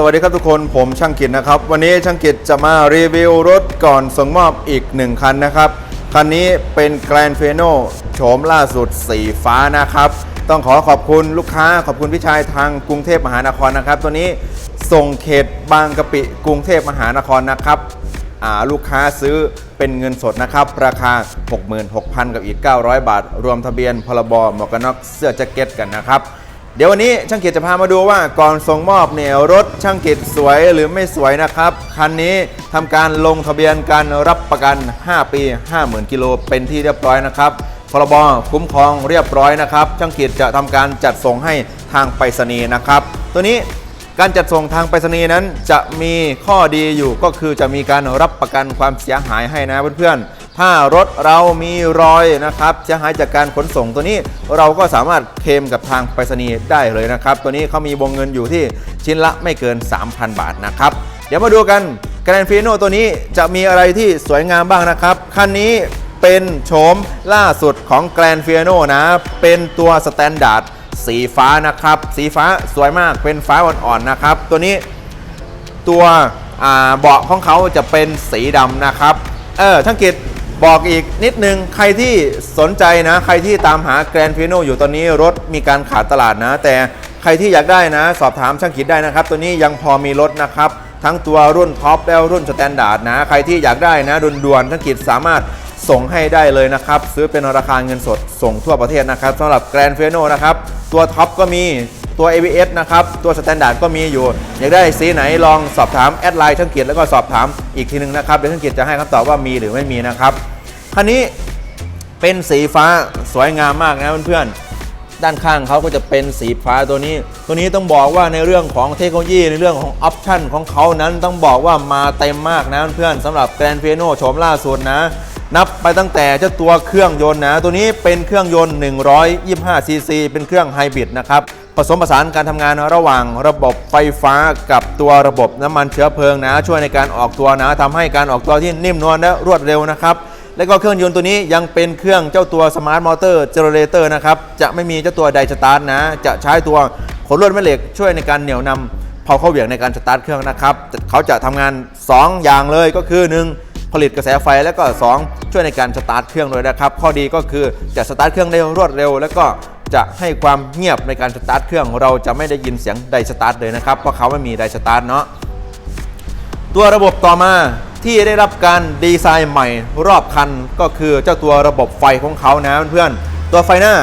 สวัสดีครับทุกคนผมช่างกิจนะครับ วันนี้ช่างกิจจะมารีวิวรถก่อนส่งมอบอีกหนึ่งคันนะครับ คันนี้เป็นแก n นเฟโนโฉมล่าสุดสีฟ้านะครับ ต้องขอขอบคุณลูกค้าขอบคุณพี่ชายทางกรุงเทพมหานครนะครับ ตัวนี้ส่งเขตบางกะปิกรุงเทพมหานครนะครับลูกค้าซื้อเป็นเงินสดนะครับ ราคา 66,000 กับอีก 900 บาท รวมทะเบียนพรบหมวกกันน็อกเสื้อแจ็คเก็ตกันนะครับ เดี๋ยววันนี้ช่างกิจจะพามาดูว่าก่อนส่งมอบเนี่ยรถช่างกิสวยหรือไม่สวยนะครับ คันนี้ทำการลงทะเบียนการรับประกัน 5 ปี 50,000 กิโลเป็นที่เรียบร้อยนะครับพรบคุ้มครองเรียบร้อยนะครับ ช่างกิจจะทำการจัดส่งให้ทางไปรษณีย์นะครับ ตัวนี้การจัดส่งทางไปรษณีย์นั้นจะมีข้อดีอยู่ก็คือจะมีการรับประกันความเสียหายให้นะเพื่อนๆ ถ้ารถเรามีรอยนะครับเสียหายจากการขนส่งตัวนี้เราก็สามารถเคลมกับทางไปรษณีย์ได้เลยนะครับ ตัวนี้เขามีวงเงินอยู่ที่ชิ้นละไม่เกิน 3,000 บาทนะครับ เดี๋ยวมาดูกันแกรนฟิโนตัวนี้จะมีอะไรที่สวยงามบ้างนะครับ คันนี้เป็นโฉมล่าสุดของแกรนฟิโนนะ เป็นตัวสแตนดาร์ดสีฟ้านะครับ สีฟ้าสวยมากเป็นฟ้าอ่อนๆนะครับ ตัวนี้ตัวเบาะของเขาจะเป็นสีดำนะครับ เออช่างกิจ บอกอีกนิดนึงใครที่สนใจนะ ใครที่ตามหาแกรนฟิโนอยู่ตอนนี้รถมีการขาดตลาดนะ แต่ใครที่อยากได้นะ สอบถามช่างกิจได้นะครับ ตัวนี้ยังพอมีรถนะครับ ทั้งตัวรุ่นท็อปแล้วรุ่นสแตนดาร์ดนะ ใครที่อยากได้นะด่วนๆช่างกิจสามารถส่งให้ได้เลยนะครับ ซื้อเป็นราคาเงินสดส่งทั่วประเทศนะครับสำหรับแกรนเฟโนนะครับตัวท็อปก็มี ตัว ABS นะครับ ตัวสแตนดาร์ดก็มีอยู่ อยากได้สีไหนลองสอบถามแอดไลน์ช่างเกียรติแล้วก็สอบถามอีกทีหนึงนะครับ เดี๋ยวช่างเกียรติจะให้คำตอบว่ามีหรือไม่มีนะครับ คันนี้เป็นสีฟ้าสวยงามมากนะเพื่อนๆ ด้านข้างเขาก็จะเป็นสีฟ้าตัวนี้ ตัวนี้ต้องบอกว่าในเรื่องของเทคโนโลยีในเรื่องของออปชันของเขานั้นต้องบอกว่ามาเต็มมากนะเพื่อนๆสำหรับแกรนเฟโนโฉมล่าสุดนะนับไปตั้งแต่เจ้าตัวเครื่องยนต์นะ ตัวนี้เป็นเครื่องยนต์ 125 ซีซี เป็นเครื่องไฮบริดนะครับ ผสมผสานการทำงานระหว่างระบบไฟฟ้ากับตัวระบบน้ำมันเชื้อเพลิงนะ ช่วยในการออกตัวนะทำให้การออกตัวที่นิ่มนวลและรวดเร็วนะครับแล้วก็เครื่องยนต์ตัวนี้ยังเป็นเครื่องเจ้าตัวสมาร์ทมอเตอร์เจเนเรเตอร์นะครับจะไม่มีเจ้าตัวไดสตาร์ทนะ จะใช้ตัวขนลวดแม่เหล็กช่วยในการเหนี่ยวนำพอเข้าเหวี่ยงในการสตาร์ทเครื่องนะครับเขาจะทำงาน 2 อย่างเลยก็คือ 1 ผลิตกระแสไฟแล้วก็ 2 ช่วยในการสตาร์ทเครื่องเลยนะครับ ข้อดีก็คือจะสตาร์ทเครื่องได้รวดเร็ว แล้วก็ จะให้ความเงียบในการสตาร์ทเครื่อง เราจะไม่ได้ยินเสียงไดสตาร์ทเลยนะครับ เพราะเขาไม่มีไดสตาร์ทเนาะตัวระบบต่อมาที่ได้รับการดีไซน์ใหม่รอบคันก็คือเจ้าตัวระบบไฟของเขานะเพื่อนตัวไฟหน้า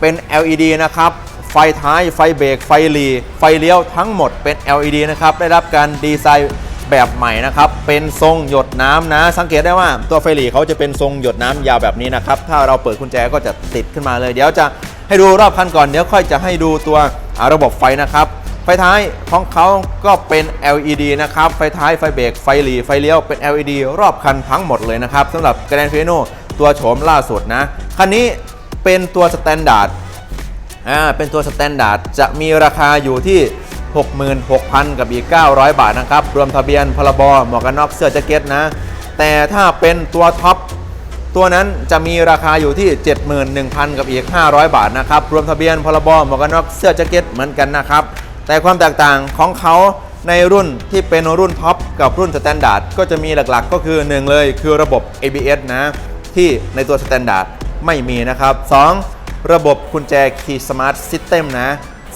เป็น LED นะครับ ไฟท้าย ไฟเบรก ไฟหลีไฟเลี้ยวทั้งหมดเป็น LED นะครับ ได้รับการดีไซน์แบบใหม่นะครับ เป็นทรงหยดน้ำนะ สังเกตได้ว่าตัวไฟหลีเขาจะเป็นทรงหยดน้ำยาวแบบนี้นะครับ ถ้าเราเปิดกุญแจก็จะติดขึ้นมาเลย เดี๋ยวจะ ให้ดูรอบคันก่อนเดี๋ยวค่อยจะให้ดูตัวระบบไฟนะครับ ไฟท้ายของเขาก็เป็น LED นะครับ ไฟท้ายไฟเบรกไฟหลีไฟเลี้ยวเป็น LED รอบคันทั้งหมดเลยนะครับสำหรับ g r a n d f i n o ตัวโฉมล่าสุดนะ คันนี้เป็นตัวสแตนดาร์ดอ่าเป็นตัวสแตนดาร์ดจะมีราคาอยู่ที่66,000 กับอีก 900 บาทนะครับ รวมทะเบียนพรบหมวกกันน็อกเสื้อแจ็คเก็ตนะ แต่ถ้าเป็นตัวท็อป ตัวนั้นจะมีราคาอยู่ที่ 71,000 กับอีก 500 บาทนะครับ รวมทะเบียนพรบหมวกกันน็อกเสื้อแจ็คเก็ตเหมือนกันนะครับ แต่ความแตกต่างของเขาในรุ่นที่เป็นรุ่นท็อปกับรุ่นสแตนดาร์ดก็จะมีหลักๆ ก็คือ 1 เลยคือระบบ ABS นะ ที่ในตัวสแตนดาร์ดไม่มีนะครับ 2 ระบบกุญแจ Key Smart System นะ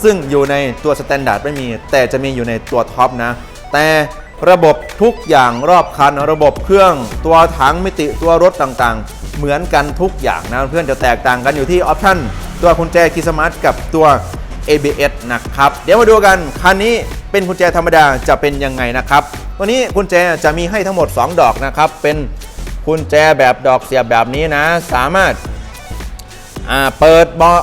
ซึ่งอยู่ในตัวสแตนดาร์ดไม่มี แต่จะมีอยู่ในตัวท็อปนะ แต่ ระบบทุกอย่างรอบคัน ระบบเครื่องตัวถังมิติตัวรถต่างๆ เหมือนกันทุกอย่างนะเพื่อนจะแตกต่างกันอยู่ที่ออปชั่นตัวกุญแจ Key Smart กับตัว ABS นะครับ เดี๋ยวมาดูกันคันนี้เป็นกุญแจธรรมดาจะเป็นยังไงนะครับตัวนี้กุญแจจะมีให้ทั้งหมด 2 ดอกนะครับ เป็นกุญแจแบบดอกเสียบแบบนี้นะ สามารถเปิดเบาะ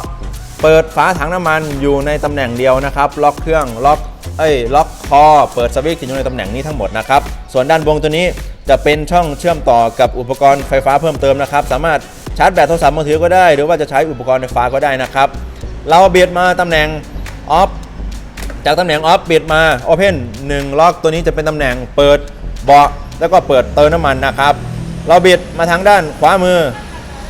เปิดฝาถังน้ำมันอยู่ในตำแหน่งเดียวนะครับ ล็อกเครื่องล็อกเอ้ยล็อก อเปิดสวิตช์อยู่ในตำแหน่งนี้ทั้งหมดนะครับ ส่วนด้านบนตัวนี้จะเป็นช่องเชื่อมต่อกับอุปกรณ์ไฟฟ้าเพิ่มเติมนะครับ สามารถชาร์จแบตโทรศัพท์มือถือก็ได้ หรือว่าจะใช้อุปกรณ์ไฟฟ้าก็ได้นะครับ เราเบียดมาตำแหน่งออฟจากตำแหน่งออฟปิดมา Open 1ล็อกตัวนี้จะเป็นตำแหน่งเปิดเบาะแล้วก็เปิดเติมน้ำมันนะครับ เราเบิดมาทางด้านขวามือ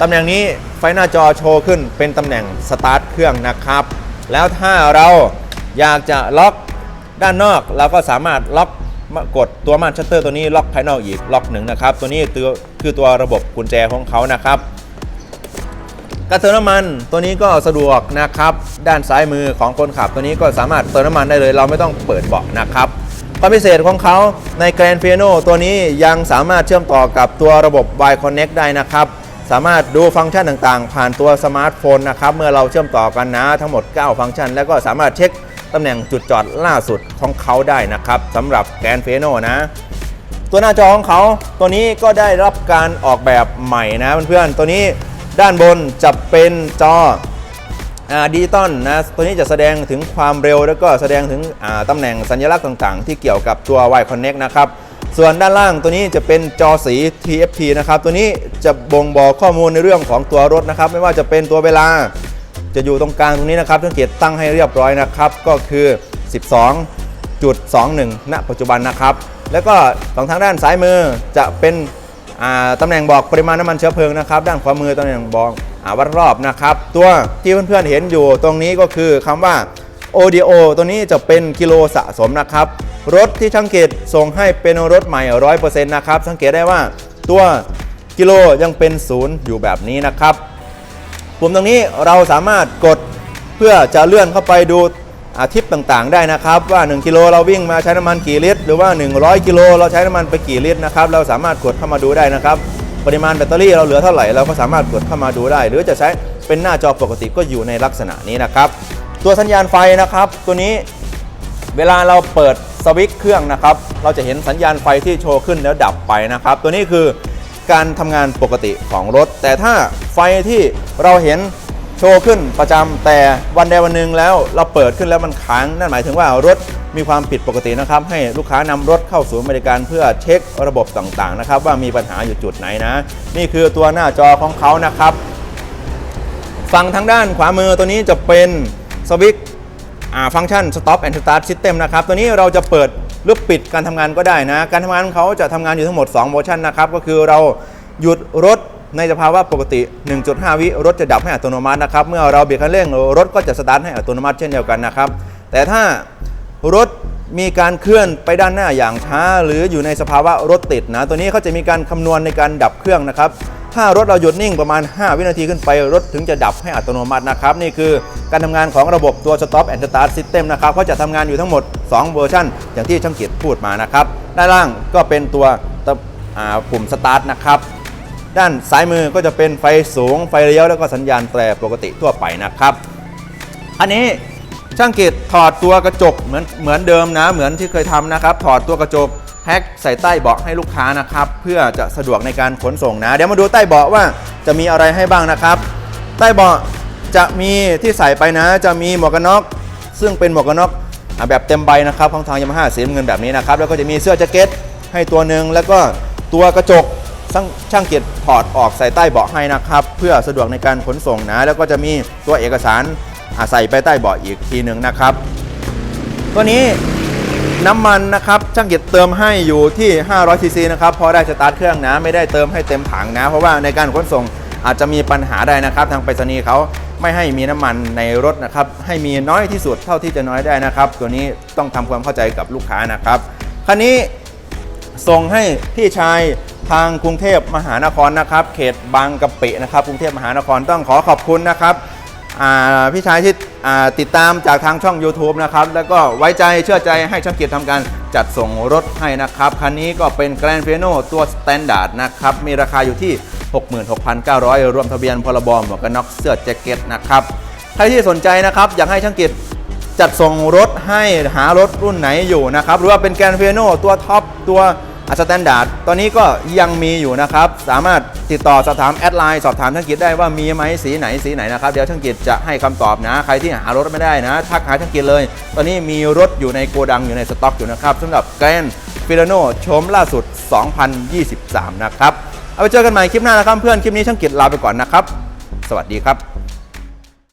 ตำแหน่งนี้ไฟหน้าจอโชว์ขึ้นเป็นตำแหน่งสตาร์ทเครื่องนะครับ แล้วถ้าเราอยากจะล็อก ด้านนอกเราก็สามารถล็อกกดตัวม่านชัตเตอร์ตัวนี้ล็อกภายนอกอีกล็อกหนึ่งนะครับ ตัวนี้ตัวคือตัวระบบกุญแจของเขานะครับการเติมน้ำมันตัวนี้ก็สะดวกนะครับ ด้านซ้ายมือของคนขับ ตัวนี้ก็สามารถเติมน้ำมันได้เลย เราไม่ต้องเปิดเบาะนะครับความพิเศษของเขาใน Grand p i a n o ตัวนี้ยังสามารถเชื่อมต่อกับตัวระบบ Y Connect ได้นะครับ สามารถดูฟังก์ชันต่างๆ ผ่านตัวสมาร์ทโฟนนะครับ เมื่อเราเชื่อมต่อกันนะทั้งหมด 9 ฟังก์ชัน แล้วก็สามารถเช็ค ตำแหน่งจุดจอดล่าสุดของเขาได้นะครับสำหรับ Grand p i a n o นะ ตัวหน้าจอของเขาตัวนี้ก็ได้รับการออกแบบใหม่นะเพื่อนๆตัวนี้ด้านบนจะเป็นจอดิจิตอลนะตัวนี้จะแสดงถึงความเร็วแล้วก็แสดงถึงตำแหน่งสัญลักษณ์ต่างๆ ที่เกี่ยวกับตัว Y Connect นะครับส่วนด้านล่างตัวนี้จะเป็นจอสี TFT นะครับ ตัวนี้จะบ่งบอกข้อมูลในเรื่องของตัวรถนะครับ ไม่ว่าจะเป็นตัวเวลา จะอยู่ตรงกลางตรงนี้นะครับสังเกตตั้งให้เรียบร้อยนะครับ ก็คือ 12.21 ณ ปัจจุบันนะครับ แล้วก็สองทางด้านซ้ายมือจะเป็นตำแหน่งบอกปริมาณน้ำมันเชื้อเพลิงนะครับ ด้านขวามือตำแหน่งบอกอวัดรอบนะครับ ตัวที่เพื่อนๆเห็นอยู่ตรงนี้ก็คือคำว่า ODO ตัวนี้จะเป็นกิโลสะสมนะครับ รถที่ช่างเกตส่งให้เป็นรถใหม่ 100%นะครับ สังเกตได้ว่าตัวกิโลยังเป็นศูนย์อยู่แบบนี้นะครับ ปุ่มตรงนี้เราสามารถกดเพื่อจะเลื่อนเข้าไปดูอาทิปต่างๆ ได้นะครับ ว่า 1 กิโลเราวิ่งมาใช้น้ำมันกี่ลิตร หรือว่า 100 กิโลเราใช้น้ำมันไปกี่ลิตรนะครับเราสามารถกดเข้ามาดูได้นะครับ ปริมาณแบตเตอรี่เราเหลือเท่าไหร่เราก็สามารถกดเข้ามาดูได้ หรือจะใช้เป็นหน้าจอปกติก็อยู่ในลักษณะนี้นะครับ ตัวสัญญาณไฟนะครับ ตัวนี้เวลาเราเปิดสวิตช์เครื่องนะครับ เราจะเห็นสัญญาณไฟที่โชว์ขึ้นแล้วดับไปนะครับ ตัวนี้คือ การทำงานปกติของรถ แต่ถ้าไฟที่เราเห็นโชว์ขึ้นประจำแต่วันใดวันหนึ่งแล้วเราเปิดขึ้นแล้วมันค้างนั่นหมายถึงว่ารถมีความผิดปกตินะครับ ให้ลูกค้านำรถเข้าศูนย์บริการเพื่อเช็คระบบต่างๆนะครับ ว่ามีปัญหาอยู่จุดไหนนะ นี่คือตัวหน้าจอของเขานะครับ ฝั่งทางด้านขวามือตัวนี้จะเป็นสวิตช์อ่าฟังก์ชัน stop and start system นะครับ ตัวนี้เราจะเปิด หรือปิดการทำงานก็ได้นะ การทำงานของเขาจะทำงานอยู่ทั้งหมด2โมชั่นนะครับ ก็คือเราหยุดรถในสภาวะปกติ 1.5 วิรถจะดับให้อัตโนมัตินะครับ เมื่อเราเบรกคันเร่งรถก็จะสตาร์ทให้อัตโนมัติเช่นเดียวกันนะครับ แต่ถ้ารถมีการเคลื่อนไปด้านหน้าอย่างช้า หรืออยู่ในสภาวะรถติดนะ ตัวนี้เขาจะมีการคำนวณในการดับเครื่องนะครับ ถ้ารถเราหยุดนิ่งประมาณ 5 วินาทีขึ้นไป รถถึงจะดับให้อัตโนมัตินะครับ นี่คือการทำงานของระบบตัว Stop and Start System นะครับเขาจะทำงานอยู่ทั้งหมด 2 เวอร์ชันอย่างที่ช่างเกียรติพูดมานะครับ ด้านล่างก็เป็นตัวปุ่ม Start นะครับด้านซ้ายมือก็จะเป็นไฟสูง ไฟเลี้ยวแล้วก็สัญญาณแตรปกติทั่วไปนะครับ อันนี้ช่างกิถอดตัวกระจกเหมือนเหมือนเดิมนะ เหมือนที่เคยทำนะครับ ถอดตัวกระจก แพ็คใส่ใต้เบาะให้ลูกค้านะครับ เพื่อจะสะดวกในการขนส่งนะ เดี๋ยวมาดูใต้เบาะว่าจะมีอะไรให้บ้างนะครับ ใต้เบาะจะมีที่ใส่ไปนะ จะมีหมวกกันน็อกซึ่งเป็นหมวกกันน็อกแบบเต็มใบนะครับของทางยามาฮ่าสีน้ำเงินแบบนี้นะครับ แล้วก็จะมีเสื้อแจ็คเก็ตให้ตัวหนึ่งแล้วก็ตัวกระจกช่างเกียรติถอดออกใส่ใต้เบาะให้นะครับ เพื่อสะดวกในการขนส่งนะ แล้วก็จะมีตัวเอกสารใส่ไปใต้เบาะอีกทีหนึ่งนะครับ ตัวนี้ น้ำมันนะครับช่างเกียรติเติมให้อยู่ที่ 500ซีซีนะครับพอได้สตาร์ทเครื่องนะไม่ได้เติมให้เต็มถังนะ เพราะว่าในการขนส่งอาจจะมีปัญหาได้นะครับ ทางไปรษณีย์เขาไม่ให้มีน้ำมันในรถนะครับ ให้มีน้อยที่สุดเท่าที่จะน้อยได้นะครับ ตัวนี้ต้องทำความเข้าใจกับลูกค้านะครับคันนี้ส่งให้พี่ชายทางกรุงเทพมหานครนะครับ เขตบางกะปินะครับ กรุงเทพมหานครต้องขอขอบคุณนะครับ พี่ชายที่ติดตามจากทางช่อง YouTube นะครับ แล้วก็ไว้ใจเชื่อใจให้ช่างเกียรติทำการจัดส่งรถให้นะครับ คันนี้ก็เป็น Grand f i a n o ตัว Standard นะครับ มีราคาอยู่ที่ 66,900 รวมทะเบียนพรบหมวกกันน็อกเสื้อแจ็คเก็ตนะครับ ใครที่สนใจนะครับ อยากให้ช่างเกียรติจัดส่งรถให้หารถรุ่นไหนอยู่นะครับ หรือว่าเป็นแกรนด์เฟโนตัวท็อปตัว สแตนดาร์ดตอนนี้ก็ยังมีอยู่นะครับ สามารถติดต่อสอบถามแอดไลน์สอบถามช่างกิจได้ว่ามีไหมสีไหนสีไหนนะครับ เดี๋ยวช่างกิจจะให้คำตอบนะ ใครที่หารถไม่ได้นะ ทักหาช่างกิจเลย ตอนนี้มีรถอยู่ในโกดังอยู่ในสต็อกอยู่นะครับสำหรับแกรนฟิลโนชมล่าสุด 2023 นะครับ เอาไปเจอกันใหม่คลิปหน้านะครับเพื่อนคลิปนี้ช่างกิจลาไปก่อนนะครับ สวัสดีครับ